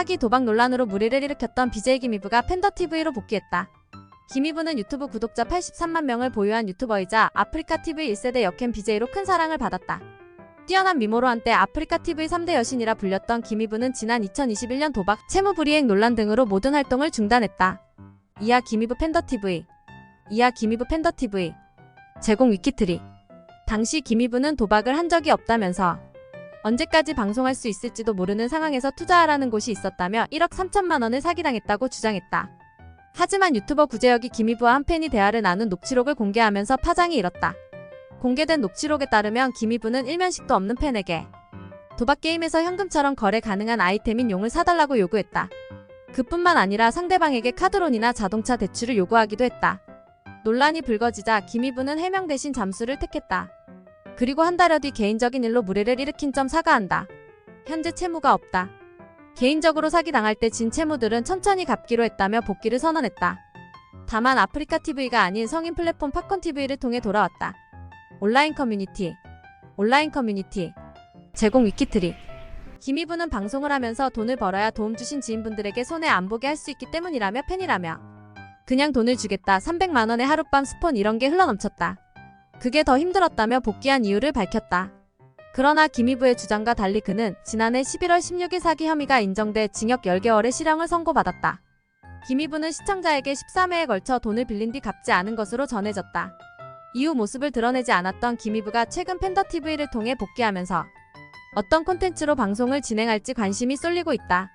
사기 도박 논란으로 물의를 일으켰던 BJ 김희부가 팬더TV로 복귀했다. 김희부는 유튜브 구독자 83만 명을 보유한 유튜버이자 아프리카TV 1세대 역캠 BJ로 큰 사랑을 받았다. 뛰어난 미모로 한때 아프리카TV 3대 여신이라 불렸던 김희부는 지난 2021년 도박, 채무 불이행 논란 등으로 모든 활동을 중단했다. 이하 김희부 팬더TV 이하 김희부 팬더TV 제공 위키트리 당시 김희부는 도박을 한 적이 없다면서 언제까지 방송할 수 있을지도 모르는 상황에서 투자하라는 곳이 있었다며 1억 3천만 원을 사기당했다고 주장했다. 하지만 유튜버 구재혁이 김희부와 한 팬이 대화를 나눈 녹취록을 공개하면서 파장이 일었다. 공개된 녹취록에 따르면 김희부는 일면식도 없는 팬에게 도박 게임에서 현금처럼 거래 가능한 아이템인 용을 사달라고 요구했다. 그뿐만 아니라 상대방에게 카드론이나 자동차 대출을 요구하기도 했다. 논란이 불거지자 김희부는 해명 대신 잠수를 택했다. 그리고 한 달여 뒤 개인적인 일로 무례를 일으킨 점 사과한다. 현재 채무가 없다. 개인적으로 사기당할 때 진 채무들은 천천히 갚기로 했다며 복귀를 선언했다. 다만 아프리카 TV가 아닌 성인 플랫폼 팝콘 TV를 통해 돌아왔다. 온라인 커뮤니티. 온라인 커뮤니티. 제공 위키트리. 김희부는 방송을 하면서 돈을 벌어야 도움 주신 지인분들에게 손해 안 보게 할 수 있기 때문이라며 팬이라며. 그냥 돈을 주겠다. 300만 원의 하룻밤 스폰 이런 게 흘러넘쳤다. 그게 더 힘들었다며 복귀한 이유를 밝혔다. 그러나 김희부의 주장과 달리 그는 지난해 11월 16일 사기 혐의가 인정돼 징역 10개월의 실형을 선고받았다. 김희부는 시청자에게 13회에 걸쳐 돈을 빌린 뒤 갚지 않은 것으로 전해졌다. 이후 모습을 드러내지 않았던 김희부가 최근 팬더TV를 통해 복귀하면서 어떤 콘텐츠로 방송을 진행할지 관심이 쏠리고 있다.